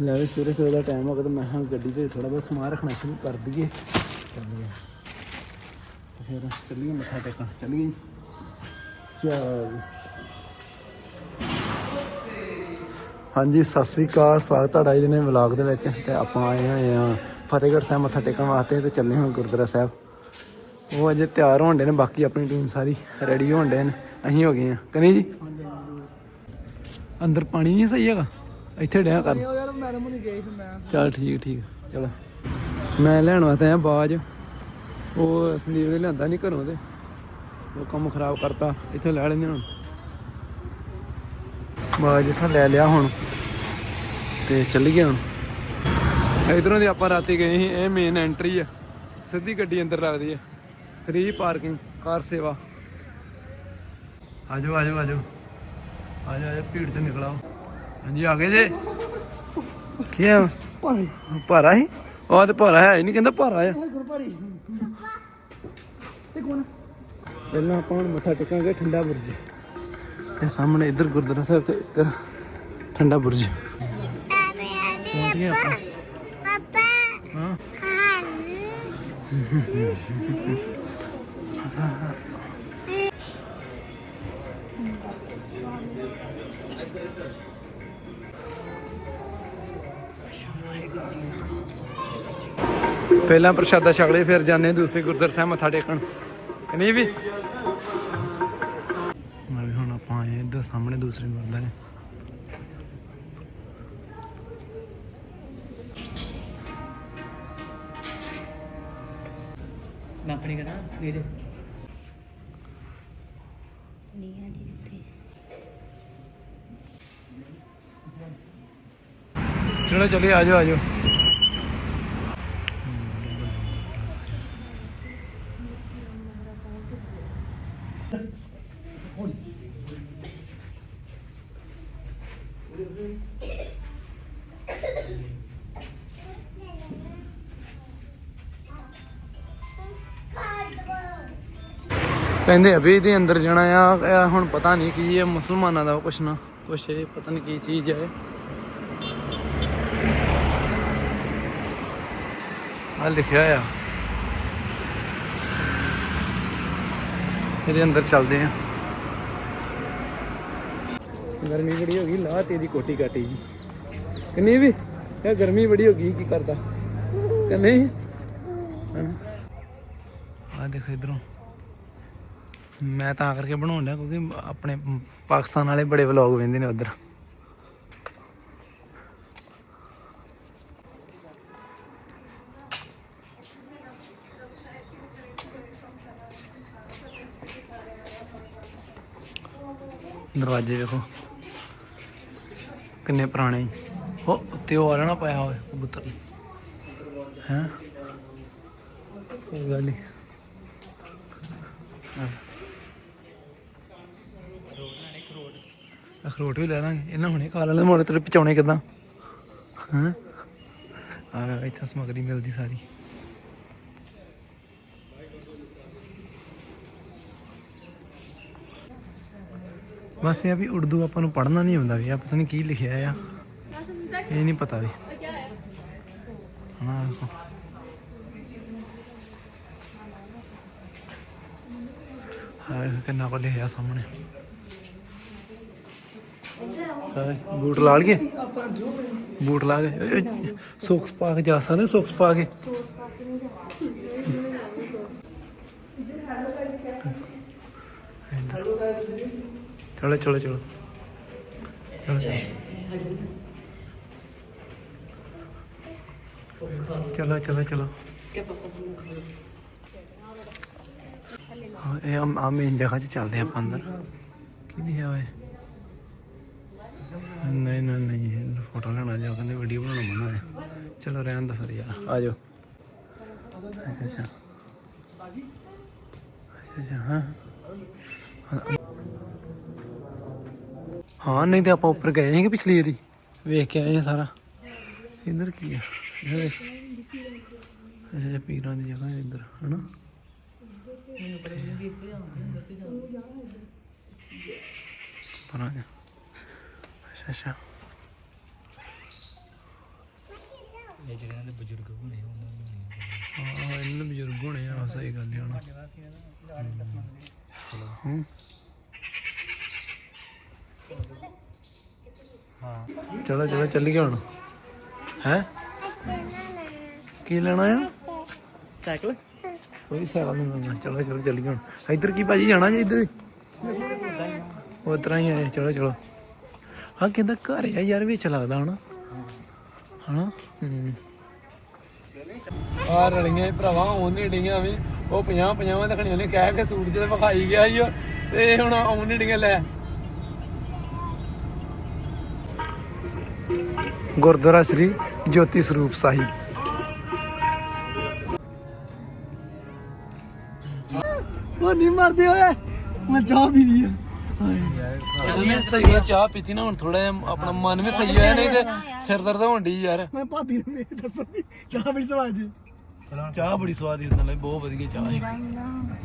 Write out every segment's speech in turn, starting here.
ਲੈ ਵੀ ਸਵੇਰੇ ਸਵੇਰੇ ਦਾ ਟਾਈਮ ਹੋ ਗਿਆ ਤੇ ਮੈਂ ਹਾਂ ਗੱਡੀ ਤੇ ਥੋੜਾ ਬਹੁਤ ਸਮਾਨ ਰੱਖਣਾ ਸ਼ੁਰੂ ਕਰ ਦਈਏ। ਚੱਲੀਏ। ਤੇ ਫਿਰ ਚੱਲੀਏ ਮੱਥਾ ਟੇਕਣ। ਚੱਲੀਏ ਚਲ। ਹਾਂਜੀ ਸਤਿ ਸ੍ਰੀ ਅਕਾਲ। ਸਵਾਗਤ ਤੁਹਾਡਾ ਜੀ ਨੇ ਵਲੌਗ ਦੇ ਵਿੱਚ। ਤੇ ਆਪਾਂ ਆਏ ਹੋਏ ਆ ਫਤਿਹਗੜ੍ਹ ਸਾਹਿਬ ਮੱਥਾ ਟੇਕਣ ਵਾਸਤੇ ਤੇ ਚੱਲੇ ਹੁਣ ਗੁਰਦੁਆਰਾ ਸਾਹਿਬ। ਉਹ ਅਜੇ ਤਿਆਰ ਹੋਣ ਡੇ ਨੇ ਬਾਕੀ ਆਪਣੀ ਟੀਮ ਸਾਰੀ ਰੈਡੀ ਹੋਣ ਡੇ ਨੇ। ਅਸੀਂ ਹੋ ਗਏ ਆ ਕਨੀ ਜੀ? ਅੰਦਰ ਪਾਣੀ ਨਹੀਂ ਸਹੀ ਹੈਗਾ? ਇੱਥੇ ਡਿਆ ਕਰ। ਚਲ ਮੈਡਮ ਨਹੀਂ ਗਈ ਫਿਰ ਮੈਂ। ਚੱਲ ਠੀਕ ਠੀਕ। ਚਲੋ। ਮੈਂ ਲੈਣ ਵਾਸਤੇ ਆਇਆ ਬਾਜ। ਉਹ ਸੰਦੀਪ ਨੇ ਲਿਆਂਦਾ ਨਹੀਂ ਘਰੋਂ ਤੇ। ਉਹ ਕੰਮ ਖਰਾਬ ਕਰਤਾ, ਇੱਥੇ ਲੈ ਲੈਂਦੇ ਹੁਣ। ਬਾਜ ਇੱਥੋਂ ਲੈ ਲਿਆ ਹੁਣ। ਤੇ ਚੱਲ ਗਿਆ ਹੁਣ। ਇਧਰੋਂ ਦੀ ਆਪਾਂ ਰਾਤੀ ਗਏ ਸੀ, ਇਹ ਮੇਨ ਐਂਟਰੀ ਆ। ਸਿੱਧੀ ਗੱਡੀ ਅੰਦਰ ਲੱਗਦੀ ਆ। ਫ੍ਰੀ ਪਾਰਕਿੰਗ ਕਾਰ ਸੇਵਾ। ਆਜੋ ਆਜੋ ਆਜੋ। ਆਜੋ ਆਜੋ, ਭੀੜ ਚ ਨਿਕਲਾਓ ਹਾਂਜੀ, ਆ ਗਏ ਜੇ? ਕੀ ਆ? ਭਾਈ ਭਾਰਾ ਹੀ? ਉਹ ਤੇ ਭਾਰਾ ਹੈ ਨਹੀਂ ਕਹਿੰਦਾ ਭਾਰਾ ਆ। ਗੁਰ ਭਾਰੀ। ਤੇ ਕੋਣ ਪਹਿਲਾਂ ਆਪਾਂ ਹੁਣ ਮੱਥਾ ਟੇਕਾਂਗੇ ਠੰਡਾ ਬੁਰਜ। ਇਹ ਸਾਹਮਣੇ ਇੱਧਰ ਗੁਰਦੁਆਰਾ ਸਾਹਿਬ ਤੇ ਇੱਧਰ ਠੰਡਾ ਬੁਰਜ। ਪਹੁੰਚ ਗਏ ਆਪਾਂ ਪਾਪਾ ਹਾਂ ਪਹਿਲਾਂ ਪ੍ਰਸ਼ਾਦਾ ਛਕਲੇ ਫਿਰ ਜਾਂਦੇ ਦੂਸਰੇ ਗੁਰਦੁਆਰਾ ਸਾਹਿਬ ਮੱਥਾ ਟੇਕਣ। ਨਹੀਂ ਵੀ? ਮੈਂ ਵੀ ਹੁਣ ਆਪਾਂ ਆਏ ਇੱਧਰ ਸਾਹਮਣੇ ਦੂਸਰੇ ਗੁਰਦੁਆਰੇ। ਮੈਂ ਆਪਣੀ ਕਰਾਂ ਲੈ ਦੇ ਨੀਆਂ ਜੀ ਤੇ ਚਲੋ ਚਲਿਏ ਆਜੋ ਆਜੋ ਕਹਿੰਦੇ ਆ ਵੀ ਇਹਦੇ ਅੰਦਰ ਜਾਣਾ ਆ ਹੁਣ ਪਤਾ ਨਹੀਂ ਕੀ ਹੈ, ਮੁਸਲਮਾਨਾਂ ਦਾ ਕੁਛ ਨਾ, ਕੁਛ ਇਹ ਪਤਾ ਨਹੀਂ ਕੀ ਚੀਜ਼ ਹੈ। ਆ ਲਿਖਿਆ ਆ। ਇਹਦੇ ਅੰਦਰ ਚੱਲਦੇ ਆ। ਗਰਮੀ ਬੜੀ ਹੋ ਗਈ ਲਾ ਤੇਰੀ ਕੋਟੀ ਕਾਟੀ ਜੀ। ਕਿੰਨੀ ਵੀ ਇਹ ਗਰਮੀ ਬੜੀ ਹੋ ਗਈ ਕੀ ਕਰਦਾ? ਕਿ ਨਹੀਂ? ਆ ਦੇਖੋ ਇਧਰੋਂ। ਮੈਂ ਤਾਂ ਕਰਕੇ ਬਣਾਉਣ ਡਿਆ ਕਿਉਂਕਿ ਆਪਣੇ ਪਾਕਿਸਤਾਨ ਵਾਲੇ ਬੜੇ ਵਲੌਗ ਵੇਂਦੇ ਨੇ ਉਧਰ। ਦਰਵਾਜ਼ੇ ਵੇਖੋ। ਕਿੰਨੇ ਪੁਰਾਣੇ ਹੋ ਉੱਤੇ ਉਹ ਆਲਣਾ ਪਾਇਆ ਹੋਇਆ, ਕਬੂਤਰ। ਹੈ? ਸਹੀ ਗੱਲ ਹੀ। ਅਖਰੋਟ ਵੀ ਲੈ ਲਾਂਗੇ ਇਹਨਾਂ ਹੁਣੇ ਖਾ ਲੈਣੇ ਮੋੜੇ ਤੇਰੇ ਪਚਾਉਣੇ ਕਿਦਾਂ? ਹਾਂ? ਆ ਇੱਥੇ ਸਮਗਰੀ ਮਿਲਦੀ ਸਾਰੀ। ਬਸ ਇਹ ਆ ਵੀ ਉਰਦੂ ਆਪਾਂ ਨੂੰ ਪੜ੍ਹਨਾ ਨਹੀਂ ਆਉਂਦਾ ਵੀ, ਆ ਪਤਾ ਨਹੀਂ ਕੀ ਲਿਖਿਆ ਆ। ਇਹ ਨਹੀਂ ਪਤਾ ਵੀ। ਹਾਂ, ਦੇਖੋ। ਕਿੰਨਾ ਕੋ ਲਿਖਿਆ ਸਾਹਮਣੇ। ਸਾਰੇ ਬੂਟ ਲਾ ਲਈਏ? ਬੂਟ ਲਾ ਕੇ। ਸੌਕਸ ਪਾ ਕੇ ਜਾ ਸਕਦੇ ਸੌਕਸ ਪਾ ਕੇ? ਚਲੋ ਚਲੋ ਚਲੋ ਚਲੋ ਚਲੋ ਚਲੋ ਚਲੋ ਹਾਂ ਇਹ ਆ ਆ ਮੇਨ ਜਗ੍ਹਾ 'ਚ ਚੱਲਦੇ ਆਪਾਂ ਅੰਦਰ ਕੀ ਲਿਖਿਆ ਹੋਇਆ ਨਹੀਂ ਨਹੀਂ ਨਹੀਂ ਇਹ ਫੋਟੋ ਲੈਣਾ ਜਾ ਕਹਿੰਦੇ ਵੀਡੀਓ ਬਣਾਉਣਾ ਮਨਾ ਹੈ। ਚਲੋ, ਰਹਿਣ ਦਾ ਫਿਰ ਯਾਰ। ਆ ਜਾਓ। ਅੱਛਾ ਅੱਛਾ। ਅੱਛਾ ਅੱਛਾ ਹਾਂ ਹਾਂ। ਨਹੀਂ ਤੇ ਆਪਾਂ ਉੱਪਰ ਗਏ ਸੀ ਕਿ ਪਿਛਲੀ ਵਾਰੀ? ਵੇਖ ਕੇ ਆਏ ਹਾਂ ਸਾਰਾ। ਇੱਧਰ ਕੀ ਹੈ ਇਹ ਪੀਰਾਂ ਦੀ ਜਗ੍ਹਾ ਹੈ ਇੱਧਰ ਹਨਾ? ਪਰਾਂ ਜਾ ਅੱਛਾ ਅੱਛਾ। ਇਹ ਜਿਹੜੇ ਦੇ ਬਜ਼ੁਰਗ ਹੋਣੇ ਉਹਨਾਂ ਨੂੰ ਨਹੀਂ ਹਾਂ ਇਹਨਾਂ ਦੇ ਬਜ਼ੁਰਗ ਹੋਣੇ ਆ ਸਹੀ ਗੱਲ ਹੈ। ਹੁਣ ਹੂੰ। ਹਾਂ। ਚਲੋ ਚਲੋ ਚੱਲੀਏ ਹੁਣ। ਹੈ? ਕੀ ਲੈਣਾ ਆ? ਸਾਈਕਲ। ਕੋਈ ਸਾਈਕਲ ਨਹੀਂ ਲੈਣਾ। ਚਲੋ ਚਲੋ ਚੱਲੀਏ ਹੁਣ। ਇੱਧਰ ਕੀ ਭਾਜੀ ਜਾਣਾ ਜੀ ਇੱਧਰ? ਉਹ ਤਰ੍ਹਾਂ ਹੀ ਆਏ। ਚਲੋ ਚਲੋ। ਹਾਂ ਕਹਿੰਦਾ ਘਰ ਆ ਯਾਰ ਵਿੱਚ ਲੱਗਦਾ ਹਣਾ। ਹਣਾ ਹੂੰ। ਆ ਰਲੀਆਂ ਭਰਾਵਾ ਉਹਨੇ ਡੀਆਂ ਵੀ। ਉਹ 50 50 ਦਿਖਣੀਆਂ ਨੇ। ਕਹਿ ਕੇ ਸੂਟ ਜਿਹੇ ਵਿਖਾਈ ਗਿਆ ਓ, ਤੇ ਹੁਣ ਉਹਨੇ ਡੀਆਂ ਲੈ। ਗੁਰਦੁਆਰਾ ਸ੍ਰੀ ਜੋਤੀ ਸਰੂਪ ਸਾਹਿਬ। ਉਹ ਨਹੀਂ ਮਰਦੇ ਓਏ। ਮੈਂ ਚਾਹ ਪੀ ਲਈ ਆ। ਚੱਲ ਮੈਂ ਸਹੀ ਆ ਚਾਹ ਪੀਤੀ ਨਾ ਹੁਣ ਥੋੜਾ ਜਿਹਾ ਆਪਣਾ ਮਨ ਵੀ ਸਹੀ ਹੋਇਆ ਨਹੀਂ ਤੇ ਸਿਰ ਦਰਦ ਹੋਣ ਡਈ ਯਾਰ। ਮੈਂ ਭਾਬੀ ਨੂੰ ਮੇਰੇ ਦੱਸੋ ਵੀ ਚਾਹ ਵੀ ਸਵਾਦ ਜੀ ਚਾਹ ਬੜੀ ਸਵਾਦ ਇਦਾਂ ਲਈ ਬਹੁਤ ਵਧੀਆ ਚਾਹ ਹੈ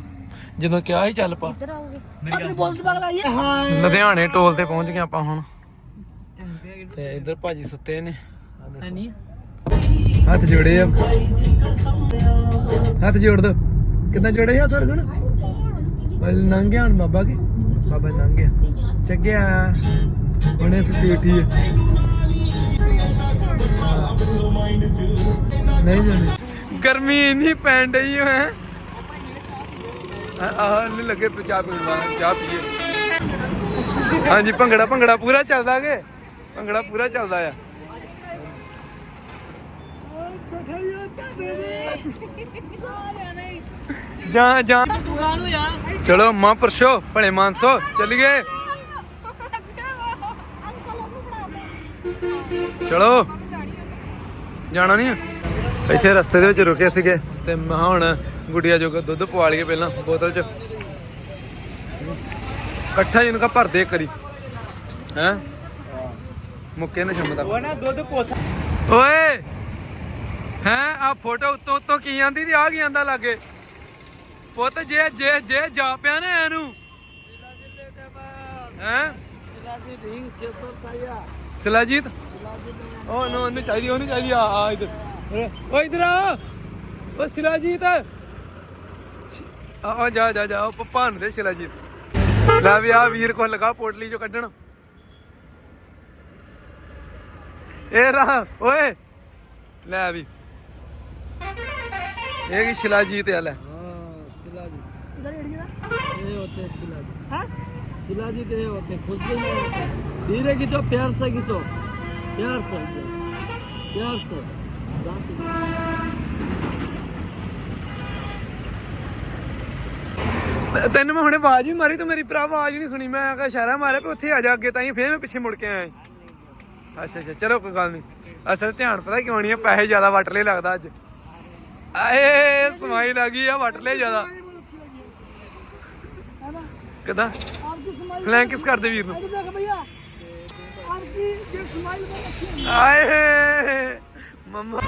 ਜਦੋਂ ਕਿਹਾ ਹੀ ਚੱਲ ਪਾ। ਆਪਣੀ ਪਗਲ ਹਾਂ ਲੁਧਿਆਣੇ ਟੋਲ ਤੇ ਪਹੁੰਚ ਗਏ ਆਪਾਂ ਹੁਣ। ਤੇ ਇੱਧਰ ਭਾਜੀ ਸੁੱਤੇ ਨੇ। ਹੱਥ ਜੋੜੇ ਆ। ਹੱਥ ਜੋੜ ਦੋ। ਕਿੰਨਾ ਜੋੜੇ ਹੱਥ ਹਰਗੁਣ ਬਲ ਹੁਣ ਬਾਬਾ ਕੇ? ਬਾਬਾ ਨੰਗਿਆ ਚੱਗਿਆ ਉਹਨੇ ਸਪੀਟੀ ਹੈ ਨਹੀਂ ਜਾਂਦੀ। ਗਰਮੀ ਇੰਨੀ ਪੈਣ ਡਈ ਹੈ। ਆਹ ਨਹੀਂ ਲੱਗੇ ਚਾਹ ਪੀਣ ਵਾਲਾ। ਚਾਹ ਪੀਏ। ਹਾਂਜੀ ਭੰਗੜਾ ਭੰਗੜਾ ਪੂਰਾ ਚੱਲਦਾ ਕੇ? ਭੰਗੜਾ ਪੂਰਾ ਚੱਲਦਾ ਆ। ਜਾਂ ਜਾਂ। ਚਲੋ ਪਰਸੋ, ਭਲੇ ਮਾਨਸੋ, ਚੱਲੀਏ। ਚਲੋ। ਜਾਣਾ ਨਹੀਂ ਇੱਥੇ ਰਸਤੇ ਦੇ ਵਿੱਚ ਰੁਕੇ ਸੀਗੇ ਤੇ ਮੈਂ ਹੁਣ ਗੁੜੀਆ ਜੋਗਾ ਦੁੱਧ ਪਵਾ ਲਈਏ ਪਹਿਲਾਂ ਬੋਤਲ 'ਚ। ਇਕੱਠਾ ਹੀ ਇਹਨਾਂ ਭਰਦੇ ਕਰੀ ਹੈ? ਮੁੱਕੇ ਨਾ ਸ਼ਮਦਾ ਉਹ ਨਾ ਦੁੱਧ ਪੋਸ ਓਏ! ਹੈ ਆ ਫੋਟੋ ਉੱਤੋਂ ਉੱਤੋਂ ਕੀ ਆਂਦੀ ਤੇ ਆ ਕੀ ਆਂਦਾ ਲਾਗੇ? ਪੁੱਤ ਜੇ ਜੇ ਜੇ ਜਾ ਪਿਆ ਨਾ ਇਹਨੂੰ। ਹੈ? ਸਿਲਾਜੀ ਰਿੰਗ ਕੇਸਰ ਚਾਹੀਆ ਸਿਲਾਜੀਤ? ਸਿਲਾਜੀ ਉਹ ਨੋ ਉਹਨੂੰ ਚਾਹੀਦੀ ਉਹਨੂੰ ਚਾਹੀਦੀ ਆ ਆ ਇਧਰ। ਓ ਇਧਰ ਆ! ਓ ਸਿਲਾਜੀਤ! ਆ ਆ ਜਾ ਜਾ ਜਾ ਉਹ ਪਪਾ ਨੂੰ ਦੇ ਸਿਲਾਜੀਤ। ਲੈ ਵੀ ਆ ਵੀਰ ਕੋ ਲਗਾ ਪੋਟਲੀ ਚੋਂ ਕੱਢਣ। ਇਹ ਰਾ ਓਏ ਲੈ ਵੀ ਇਹ ਕੀ ਸ਼ਿਲਾਜੀਤ ਆ ਲੈ हाँ सिलाजी इधर एड़ी ना ये होते हैं सिलाजी हाँ सिलाजी के ये होते हैं खुशबू में धीरे खींचो प्यार से खींचो प्यार से प्यार से ਤੇ- ਤੈਨੂੰ ਮੈਂ ਹੁਣੇ ਆਵਾਜ਼ ਵੀ ਮਾਰੀ ਤੂੰ ਮੇਰੀ ਭਰਾ ਆਵਾਜ਼ ਨਹੀਂ ਸੁਣੀ ਮੈਂ ਕਿਹਾ ਇਸ਼ਾਰਾ ਮਾਰਿਆ ਵੀ ਉੱਥੇ ਆ ਜਾ ਅੱਗੇ ਤਾਂ ਹੀ ਫੇਰ ਮੈਂ ਪਿੱਛੇ ਮੁੜ ਕੇ ਆਇਆ ਅੱਛਾ ਅੱਛਾ ਚਲੋ ਕੋਈ ਗੱਲ ਨਹੀਂ ਅਸਲ ਧਿਆਨ ਪਤਾ ਕਿਉਂ ਨਹੀਂ ਆ ਪੈਸੇ ਜ਼ਿਆਦਾ ਵੱਟ ਲੱਗਦਾ ਅੱਜ। ਆਏ ਸਮਾਈਲ ਆ ਗਈ ਆ ਵੱਟ ਜ਼ਿਆਦਾ। ਕਿਦਾਂ? ਫਲੈਂਕ ਕਿਸ ਕਰਦੇ ਵੀਰ ਨੂੰ। ਆਏ ਮੰਮਾ।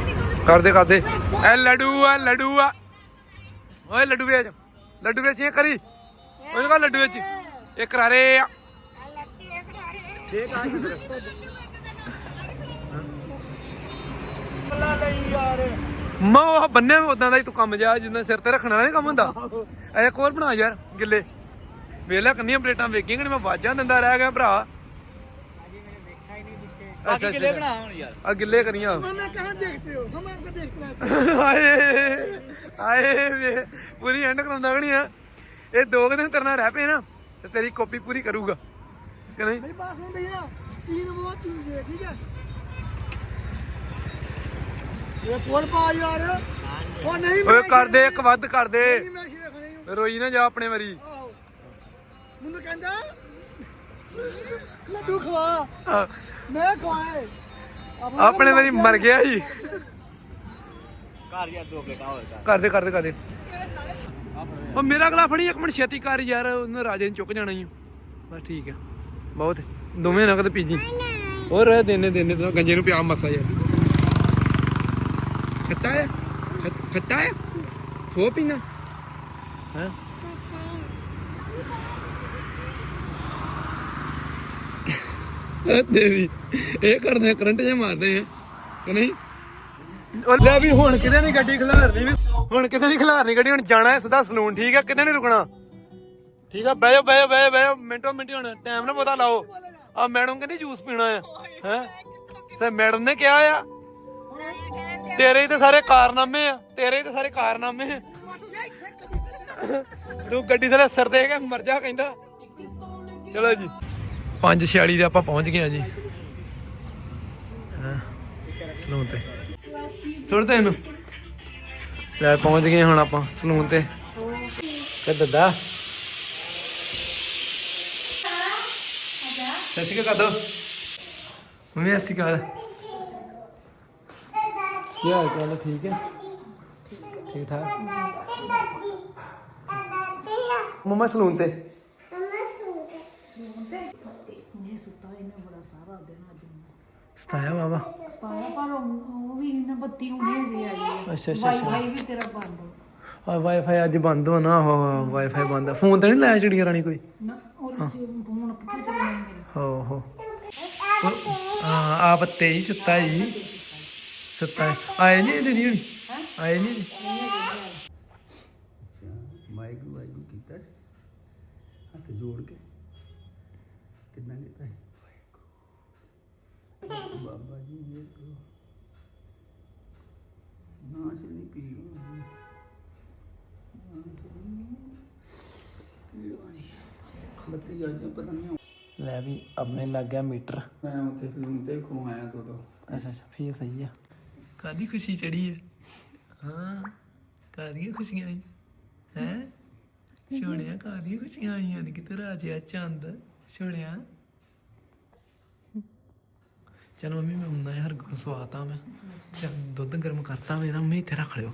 ਕਰਦੇ ਕਰਦੇ। ਐ ਲਡੂ ਆ ਲਡੂ ਆ। ਓਏ ਲੱਡੂ ਵੇਚ ਲੱਡੂ ਵੇਚ ਇਹ ਕਰੀ। ਉਹਨੂੰ ਕਹ ਲੱਡੂ ਵੇਚ। ਇਹ ਕਰਾਰੇ ਆ ਠੀਕ ਆ। ਪੱਲਾ ਲਈ ਯਾਰ। ਉਹ ਬੰਨਿਆ ਹੀ ਤੂੰ ਕੰਮ ਜਾ ਜਿੰਨਾ ਸਿਰ ਤੇ ਰੱਖਣਾ ਨਹੀਂ ਕੰਮ ਹੁੰਦਾ। ਐ ਇੱਕ ਹੋਰ ਬਣਾ ਯਾਰ ਗਿੱਲੇ। ਵੇਲਾ ਕੰਨੀਆਂ ਪਲੇਟਾਂ ਵੇਖੀਆਂ ਕਿ ਮੈਂ ਵਾਜਾਂ ਦਿੰਦਾ ਰਹਿ ਗਿਆ ਭਰਾ। ਅੱਛਾ ਕਰੀਆਂ। ਪੂਰੀ ਐਂਡ ਕਰਾਉਂਦਾ ਕਿ ਆ? ਇਹ ਦੋ ਕੁ ਦਿਨ ਤਰਨਾ ਰਹਿ ਪਏ ਨਾ ਤੇਰੀ ਕਾਪੀ ਪੂਰੀ ਕਰੂਗਾ। ਕਿ ਨਹੀਂ? ਨਹੀਂ ਬਾਸ ਹੁੰਦੀ ਆ 3 ਉਹ 3 ਜੇ ਠੀਕ ਹੈ? ਓਏ ਕਰ ਦੇ ਇੱਕ ਵੱਧ ਕਰ ਦੇ। ਰੋਈ ਨਾ ਜਾ ਆਪਣੇ ਵਾਰੀ। ਮੈਨੂੰ ਕਹਿੰਦਾ ਲੱਡੂ ਖਵਾ। ਮੈਂ ਖਵਾਏ। ਆਪਣੇ ਵਾਰੀ ਮਰ ਗਿਆ। ਜੀ ਘਰ ਯਾਰ ਦੋ ਪਲੇਟਾਂ ਹੋਰ ਕਰ ਦੇ ਕਰ ਦੇ ਕਰ ਦੇ। ਉਹ ਮੇਰਾ ਗਲਾ ਫੜੀ ਇੱਕ ਮਿੰਟ ਛੇਤੀ ਕਰ ਯਾਰ ਉਹਨੇ ਰਾਜੇ ਨੇ ਚੁੱਕ ਜਾਣਾ ਹੀ ਬਸ ਠੀਕ ਹੈ ਬਹੁਤ। ਦੋਵੇਂ ਨਗਦ ਪੀਜੀ। ਹੋਰ ਦੇਨੇ ਦੇਨੇ ਤਾਂ ਗੰਜੇ ਨੂੰ ਪਿਆ ਮਸਾ ਯਾਰ। ਖੱਟਾ ਹੈ ਖੱਟ- ਖੱਟਾ ਹੈ ਹੋ ਪੀਣਾ ਹਾਂ ਦੇਵੀ ਇਹ ਕਰਦੇ ਕਰੰਟ ਜਿਹਾ ਮਾਰਦੇ ਆ। ਕਿ ਨਹੀਂ? ਉਹ ਲੈ ਵੀ ਹੁਣ ਕਿਤੇ ਨਹੀਂ ਗੱਡੀ ਖਿਲਾਰਨੀ ਵੀ। ਹੁਣ ਕਿਤੇ ਨਹੀਂ ਖਿਲਾਰਨੀ ਗੱਡੀ ਹੁਣ ਜਾਣਾ ਹੈ ਸਿੱਧਾ ਸਲੂਨ ਠੀਕ ਹੈ ਕਿਤੇ ਨਹੀਂ ਰੁਕਣਾ। ਠੀਕ ਆ? ਬਹਿ ਜਾਓ ਬਹਿ ਜਾਓ ਬਹਿ ਜਾਓ, ਬਹਿ ਜਾਓ। ਮਿੰਟੋ ਮਿੰਟੀ ਹੁਣ। ਟਾਈਮ ਨਾ ਪਤਾ ਲਾਓ। ਆ ਮੈਡਮ ਕਹਿੰਦੀ ਜੂਸ ਪੀਣਾ ਆ। ਹੈ? ਸੇ ਮੈਡਮ ਨੇ ਕਿਹਾ ਆ ਤੇਰੇ ਹੀ ਤੇ ਸਾਰੇ ਕਾਰਨਾਮੇ ਆ, ਤੇਰੇ ਹੀ ਤੇ ਸਾਰੇ ਕਾਰਨਾਮੇ ਆ। ਤੂੰ ਗੱਡੀ ਥਲੇ ਸਿਰ ਦੇ ਕੇ ਮਰ ਜਾ ਕਹਿੰਦਾ। ਚਲੋ ਜੀ। 5:46 ਦੇ ਆਪਾਂ ਪਹੁੰਚ ਗਏ ਆ ਜੀ। ਸਲੂਨ ਤੇ। ਥੋੜਾ ਤਾਂ ਲੈ, ਪਹੁੰਚ ਗਏ ਹੁਣ ਆਪਾਂ ਸਲੂਨ ਤੇ। ਤੇ ਦੱਦਾ। ਸਤਿ ਸ਼੍ਰੀ ਦੋ ਮੰਮੀ, ਸਤਿ ਸ਼੍ਰੀ ਅਕਾਲ। ਕੀ ਹਾਲ ਚਾਲ ਹੈ ਠੀਕ ਹੈ? ਠੀਕ ਠਾਕ? ਮੰਮਾ ਸਲੂਨ ਤੇ। ਸਤਾਇਆ ਬਾਬਾ ਸਤਾਇਆ ਪਰ ਉਹ ਵੀ ਨਾ ਬੱਤੀ ਹੁਣੇ ਸੀ ਆਈ ਹੈ ਅੱਛਾ ਅੱਛਾ। ਵਾਈਫਾਈ ਵੀ ਤੇਰਾ ਬੰਦ ਹੋ ਆ ਵਾਈਫਾਈ ਅੱਜ ਬੰਦ ਹੋਣਾ ਆਹੋ ਵਾਈਫਾਈ ਬੰਦ ਆ। ਫੋਨ ਤੇ ਨਹੀਂ ਲਾਇਆ ਚਿੜੀਆਂ ਰਾਣੀ ਕੋਈ? ਨਾ ਉਹ ਫੋਨ ਕਿੱਥੇ ਚੱਲਣਾ ਮੇਰੇ? ਹੋ ਹੋ ਹਾਂ ਆ ਬੱਤੇ ਹੀ ਸੁੱਤਾ ਜੀ। ਸੁੱਤਾ। ਆਏ ਨਹੀਂ ਦੀਦੀ ਹੁਣੀ। ਆਏ ਨਹੀਂ ਵਾਹਿਗੁਰੂ ਵਾਹਿਗੁਰੂ ਕੀਤਾ ਸੀ? ਹੱਥ ਜੋੜ ਕੇ। ਕਿੰਨਾ ਕੀਤਾ ਹੈ ਬਾਬਾ ਜੀ ਮੇਰੇ ਕੋ ਨਾ ਸੇ ਨਹੀਂ ਪੀ ਬੱਤੀ ਅੱਜ ਪਤਾ ਨਹੀਂ ਲੈ ਵੀ ਆਪਣੇ ਲੱਗ ਗਿਆ ਮੀਟਰ। ਮੈਂ ਉੱਥੇ ਸਲੂਨ ਤੇ ਖੋ ਆਇਆ ਤੋਂ ਤੋਂ ਅੱਛਾ ਅੱਛਾ ਫੇਰ ਸਹੀ ਆ। ਕਾਦੀ ਖੁਸ਼ੀ ਚੜੀ ਹੈ ਹਾਂ ਕਾਦੀਆਂ ਖੁਸ਼ੀਆਂ ਆਈ? ਹੈ? ਸੋਹਣਿਆ ਕਾਦੀਆਂ ਖੁਸ਼ੀਆਂ ਆਈਆਂ ਨੇ? ਕਿਤੇ ਰਾਜਿਆ ਚੰਦ, ਸੋਹਣਿਆ। ਚਲ ਮੰਮੀ, ਮੈਂ ਹੁੰਨਾ ਹਰ ਗੁਣ ਸਵਾਤਾ ਮੈਂ। ਚੱਲ ਦੁੱਧ ਗਰਮ ਕਰਤਾ ਮੇਰਾ ਮੰਮੀ ਇੱਥੇ ਰੱਖ ਲਿਓ।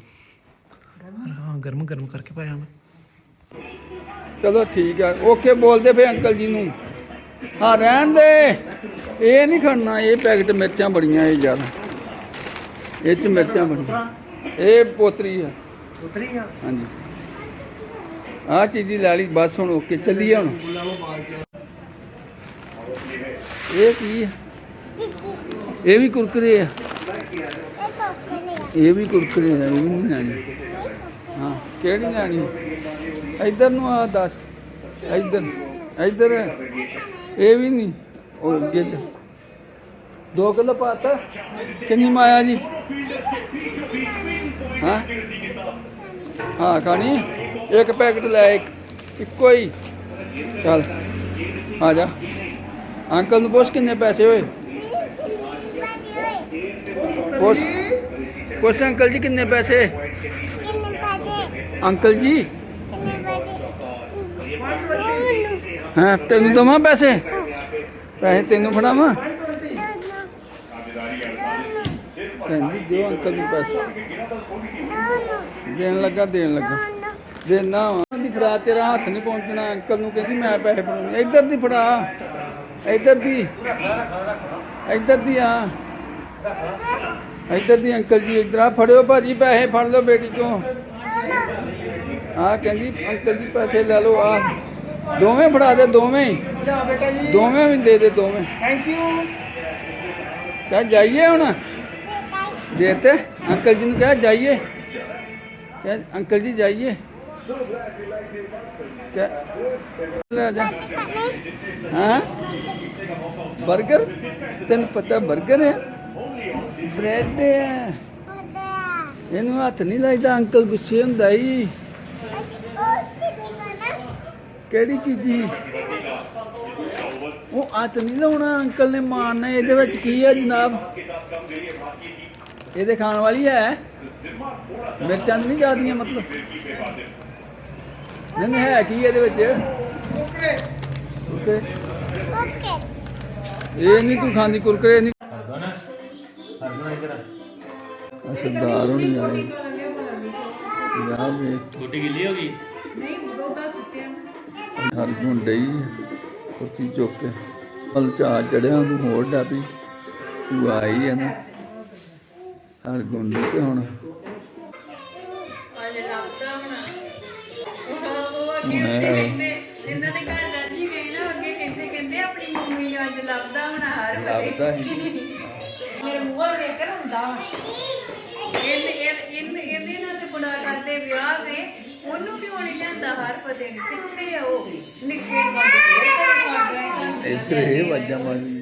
ਹਾਂ, ਗਰਮ ਗਰਮ ਕਰਕੇ ਪਾਇਆ ਮੈਂ। ਚਲੋ ਠੀਕ ਆ, ਓਕੇ ਬੋਲਦੇ ਫੇ ਅੰਕਲ ਜੀ ਨੂੰ। ਹਾਂ ਰਹਿਣ ਦੇ। ਇਹ ਨਹੀਂ ਖੜਨਾ, ਇਹ ਪੈਕਟ ਮਿਰਚਾਂ ਬੜੀਆਂ ਇਹ ਜ਼ਿਆਦਾ ਇਹ ਚ ਮਿਰਚਾਂ ਬੜੀਆਂ ਇਹ ਪੋਤਰੀ ਆ। ਪੁੱਤਰੀ ਆ? ਹਾਂਜੀ। ਆਹ ਚੀਜ਼ ਲੈ ਲਈ ਬਸ ਹੁਣ ਓਕੇ ਚੱਲੀਏ ਹੁਣ। ਇਹ ਕੀ ਆ? ਇਹ ਵੀ ਕੁਰਕਰੇ ਆ। ਇਹ ਵੀ ਕੁਰਕਰੇ ਆ ਇਹ ਵੀ ਨਹੀਂ ਲੈਣੀ। ਹਾਂ ਕਿਹੜੀ ਲੈਣੀ? ਇੱਧਰ ਨੂੰ ਆ ਦੱਸ। ਇੱਧਰ ਇੱਧਰ। ਇਹ ਵੀ ਨਹੀਂ। ਉਹ ਅੱਗੇ ਚ ਦੋ ਕਿਲੋ ਪਾਤਾ। ਕਿੰਨੀ ਮਾਇਆ ਜੀ? ਹਾਂ? ਹਾਂ ਖਾਣੀ? ਇੱਕ ਪੈਕਟ ਲੈ ਇੱਕ ਇੱਕੋ ਹੀ। ਚੱਲ ਆ ਜਾ। ਅੰਕਲ ਨੂੰ ਪੁੱਛ ਕਿੰਨੇ ਪੈਸੇ ਹੋਏ? ਪੁੱਛ ਪੁੱਛ ਅੰਕਲ ਜੀ ਕਿੰਨੇ ਪੈਸੇ? ਕਿੰਨੇ ਪਾਜੇ ਅੰਕਲ ਜੀ? ਕਿੰਨੇ ਪਾਜੇ ਹਾਂ ਤੈਨੂੰ ਦਵਾਂ ਪੈਸੇ? ਪੈਸੇ ਤੈਨੂੰ ਫੜਾਵਾਂ ਕਹਿੰਦੀ ਦਿਓ ਅੰਕਲ ਨੂੰ ਪੈਸੇ ਦੇਣ ਲੱਗਾ ਦੇਣ ਲੱਗਾ। ਦੇਣਾ ਦੀ ਫੜਾ ਤੇਰਾ ਹੱਥ ਨਹੀਂ ਪਹੁੰਚਣਾ। ਅੰਕਲ ਨੂੰ ਕਹਿੰਦੀ ਮੈਂ ਪੈਸੇ ਫੜਾਉਣੇ। ਇੱਧਰ ਦੀ ਫੜਾ। ਇੱਧਰ ਦੀ। ਇੱਧਰ ਦੀ ਆ। ਇੱਧਰ ਦੀ ਅੰਕਲ ਜੀ ਇੱਧਰ ਆ। ਫੜਿਓ ਭਾਜੀ ਪੈਸੇ ਫੜ ਲਓ ਬੇਟੀ ਤੋਂ ਆ ਕਹਿੰਦੀ ਅੰਕਲ ਜੀ ਪੈਸੇ ਲੈ ਲਓ। ਆ। ਦੋਵੇਂ ਫੜਾ ਦੇ ਦੋਵੇਂ। ਹੀ ਜਾ ਬੇਟਾ ਜੀ। ਦੋਵੇਂ ਵੀ ਦੇ ਦੇ ਦੋਵੇਂ। ਥੈਂਕ ਯੂ ਕਹਿ ਜਾਈਏ ਹੁਣ। ਦੇਤੇ। ਅੰਕਲ ਜੀ ਨੂੰ ਕਹਿ, ਜਾਈਏ। ਕਹਿ, ਅੰਕਲ ਜੀ, ਜਾਈਏ। ਕਹਿ, ਲੈ ਜਾ। ਹਾਂ? 버ਗਰ ਤੈਨੂੰ ਪਤਾ 버ਗਰ ਹੈ? ਬ੍ਰੈਡ ਇਹਨੂੰ ਹੱਥ ਨਹੀਂ ਲਾਈਦਾ, ਅੰਕਲ ਗੁੱਸੇ ਹੁੰਦਾ ਹੀ ਕਿਹੜੀ ਚੀਜ਼ੀ ਉਹ ਹੱਥ ਨਹੀਂ ਲਾਉਣਾ, ਅੰਕਲ ਨੇ ਮਾਰਨਾ। ਇਹਦੇ ਵਿੱਚ ਕੀ ਹੈ ਜਨਾਬ? ਇਹਦੇ ਖਾਣ ਵਾਲੀ ਹੈ। ਮਿਰਚਾਂ ਨਹੀਂ ਜ਼ਿਆਦੀਆਂ ਮਤਲਬ। ਨਹੀਂ ਨਹੀਂ ਹੈ ਕੀ ਇਹਦੇ ਵਿੱਚ? ਓਕੇ ਇਹ ਨਹੀਂ ਤੂੰ ਖਾਂਦੀ ਕੁਰਕਰੇ ਨਹੀਂ। ਇੱਧਰ ਸਰਦਾਰ ਹੋਣੀ ਆਏ ਯਾਰ ਵੇ। ਗੁੱਟੀ ਗਿੱਲੀ ਹੋ ਗਈ? ਨਹੀਂ ਦੋਦਾ ਸੁੱਤਿਆ ਹਰ ਗੁੰਡਈ ਕੁਰਸੀ ਚੁੱਕ ਕੇ। ਪਲ ਚਾ ਚੜਿਆ ਉਹਨੂੰ ਹੋਰ ਡਾਪੀ ਤੂੰ ਆਈ ਹੈ ਨਾ। ਹਰ ਗੁੰਡੀ ਤੇ ਹੁਣ। ਲੱਭਦਾ ਹੀ। ਮੇਰੇ ਮੂੰਹ ਵੱਲ ਵੇਖ ਕੇ ਹੁੰਦਾ। ਇਹਨੇ ਇਹਨੇ ਇਹਨੇ ਨਾਲ ਤੇ ਬੁਲਾ ਕਰਦੇ ਵਿਆਹ ਦੇ ਉਹਨੂੰ ਵੀ ਹੁਣ ਲਿਆਂਦਾ ਹਰ ਪਤੇ ਨਹੀਂ ਕਿੱਥੇ ਆ ਉਹ? ਨਿੱਕੇ ਮੋਟੇ ਇੱਥੇ ਇਹ ਮਾਰੀ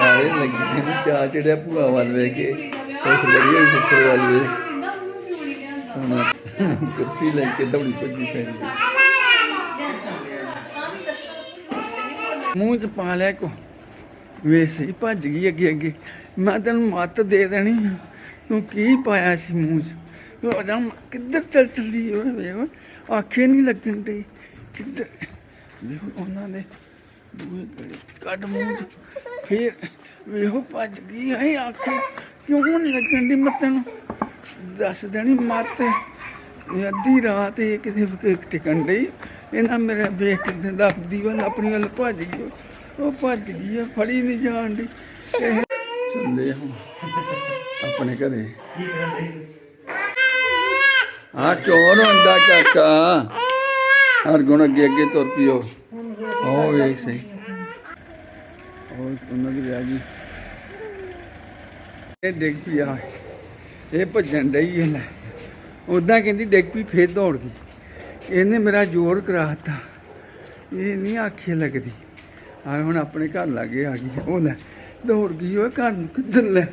ਆਰੇ ਲੱਗੀ ਚਾਹ ਚੜਿਆ ਭੂਆ ਵੱਲ ਵੇਖ ਕੇ। ਉਸ ਬੜੀ ਹੋਈ ਫੁੱਫੜ ਵੱਲ ਹੁਣ ਕੁਰਸੀ ਲੈ ਕੇ ਦੌੜੀ ਭੱਜੀ ਪੈਂਦੀ ਮੂੰਹ ਚ ਪਾ ਲਿਆ ਕੋ। ਵੇਸੇ ਹੀ ਭੱਜ ਗਈ ਅੱਗੇ ਅੱਗੇ। ਮੈਂ ਤੈਨੂੰ ਮੱਤ ਦੇ ਦੇਣੀ। ਤੂੰ ਕੀ ਪਾਇਆ ਸੀ ਮੂੰਹ ਚ? ਉਹ ਜਾਂ ਕਿੱਧਰ ਚੱਲ ਚੱਲੀ ਓਏ ਵੇਖ ਆਖੇ ਨਹੀਂ ਲੱਗਣ ਤੇ ਕਿੱਧਰ? ਵੇਖੋ ਉਹਨਾਂ ਦੇ ਬੂਹੇ ਕੱਢ ਮੂੰਹ ਚ। ਫਿਰ ਵੇਖੋ ਭੱਜ ਗਈ ਹੈ ਆਖੇ ਕਿਉਂ ਨਹੀਂ ਲੱਗਣ ਦੀ ਮੈਂ ਦੱਸ ਦੇਣੀ ਮੱਤ। ਇਹ ਅੱਧੀ ਰਾਤ ਇਹ ਕਿਤੇ ਟਿਕਣ ਡਈ। ਇਹਨਾਂ ਮੇਰੇ ਵੇਖ ਕੇ ਦੱਬਦੀ ਵੱਲ, ਆਪਣੀ ਵੱਲ ਭੱਜ ਗਈ। ਉਹ ਭੱਜ ਗਈ ਫੜੀ ਨਹੀਂ ਜਾਣ ਦੀ ਇਹ ਹੁਣ। ਆਪਣੇ ਘਰੇ। ਆ ਚੋਰ ਹੁੰਦਾ ਕਾਕਾ? ਹਰ ਗੁਣ ਅੱਗੇ ਅੱਗੇ ਤੁਰ ਪਿਓ। ਉਹ ਵੇਖ ਸਹੀ। ਉਹ ਉਹਨਾਂ ਦੀ ਵਿਆਹ ਜੀ ਇਹ ਡਿੱਗ ਪਿਆ ਇਹ ਭੱਜਣ ਡਈ ਹੈ ਉਦਾਂ ਕਹਿੰਦੀ ਡਿੱਗ ਪਈ, ਫੇਰ ਦੌੜ ਗਈ। ਇਹਨੇ ਮੇਰਾ ਜ਼ੋਰ ਕਰਾਤਾ। ਇਹ ਨਹੀਂ ਆਖੇ ਲੱਗਦੀ। ਆ ਹੁਣ ਆਪਣੇ ਘਰ ਲਾਗੇ ਆ ਗਈ। ਉਹ ਲੈ, ਦੌੜ ਗਈ ਉਹ ਘਰ ਨੂੰ ਕਿੱਧਰ ਲੈ।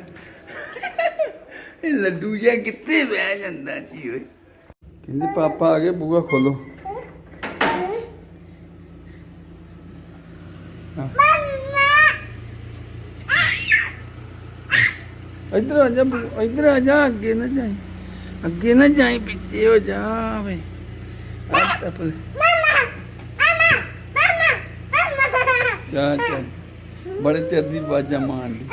ਇਹ ਲੱਡੂ ਜਿਹਾ ਕਿੱਥੇ ਬਹਿ ਜਾਂਦਾ ਸੀ ਓਏ। ਕਹਿੰਦੀ, ਪਾਪਾ, ਆ ਗਏ ਬੂਹਾ ਖੋਲੋ। ਇੱਧਰ ਆ ਜਾ ਇੱਧਰ ਆ ਜਾ ਅੱਗੇ ਨਾ ਜਾਈ। ਅੱਗੇ ਨਾ ਜਾਈ ਪਿੱਛੇ ਹੋ ਜਾ ਵੇ। ਆ ਟੱਪਲ ਜਾ ਜਾ। ਬੜੇ ਚਿਰ ਦੀ ਬਾਜਾ ਮਾਰ ਲਈ